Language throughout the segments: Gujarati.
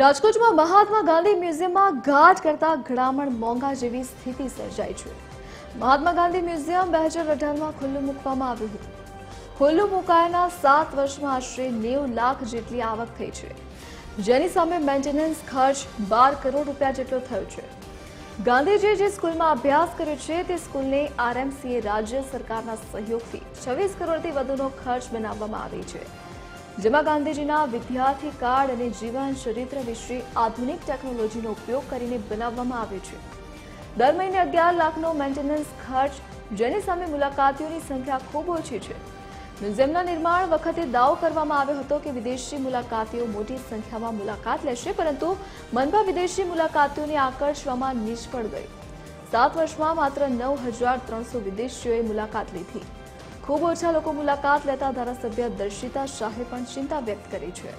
રાજકોટમાં મહાત્મા ગાંધી મ્યુઝિયમમાં ગાઢ કરતા ઘડામણ મોંઘા જેવી સ્થિતિ સર્જાઈ છે. મહાત્મા ગાંધી મ્યુઝિયમ બે હજાર અઢારમાં ખુલ્લું મૂકવામાં આવ્યું હતું. ખુલ્લું મુકાયાના સાત વર્ષમાં આશરે નેવું લાખ જેટલી આવક થઈ છે. જેની સામે મેન્ટેનન્સ ખર્ચ બાર કરોડ રૂપિયા જેટલો થયો છે. ગાંધીજીએ જે સ્કૂલમાં અભ્યાસ કર્યો છે, તે સ્કૂલને આરએમસીએ રાજ્ય સરકારના સહયોગથી છવ્વીસ કરોડથી વધુનો ખર્ચ બનાવવામાં આવી છે. જેમાં ગાંધીજીના વિદ્યાર્થી કાર્ડ અને જીવન ચરિત્ર વિશે આધુનિક ટેકનોલોજીનો ઉપયોગ કરીને બનાવવામાં આવે છે. દર મહિને અગિયાર લાખનો મેન્ટેનન્સ ખર્ચ, જેની સામે મુલાકાતીઓની સંખ્યા ખૂબ ઓછી છે. મ્યુઝિયમના નિર્માણ વખતે દાવો કરવામાં આવ્યો હતો કે વિદેશી મુલાકાતીઓ મોટી સંખ્યામાં મુલાકાત લેશે, પરંતુ મનપા વિદેશી મુલાકાતીઓને આકર્ષવામાં નિષ્ફળ ગઈ. સાત વર્ષમાં માત્ર નવ હજાર ત્રણસો વિદેશીઓએ મુલાકાત લીધી. ખૂબ ઓછા લોકો મુલાકાત લેતા ધારાસભ્ય દર્શિતા શાહે પણ ચિંતા વ્યક્ત કરી છે.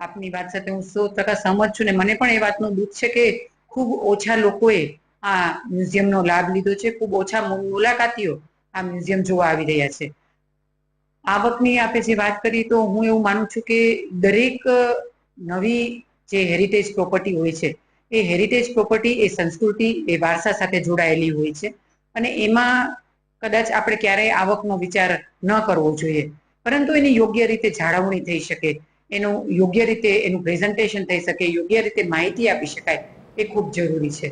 આપની વાત સાથે હું સો ટકા સહમત છું ને મને પણ એ વાતનું દુઃખ છે કે ખૂબ ઓછા લોકોએ આ મ્યુઝિયમનો લાભ લીધો છે. ખૂબ ઓછા મુલાકાતીઓ આ મ્યુઝિયમ જોવા આવી રહ્યા છે. આવકની આપે જે વાત કરી તો હું એવું માનું છું કે દરેક નવી જે હેરિટેજ પ્રોપર્ટી હોય છે એ હેરિટેજ પ્રોપર્ટી એ સંસ્કૃતિ, એ વારસા સાથે જોડાયેલી હોય છે. અને એમાં કદાચ આપણે ક્યારેય આવકનો વિચાર ન કરવો જોઈએ. પરંતુ એની યોગ્ય રીતે જાળવણી થઈ શકે, એનું યોગ્ય રીતે એનું પ્રેઝન્ટેશન થઈ શકે, યોગ્ય રીતે માહિતી આપી શકાય, એ ખૂબ જરૂરી છે.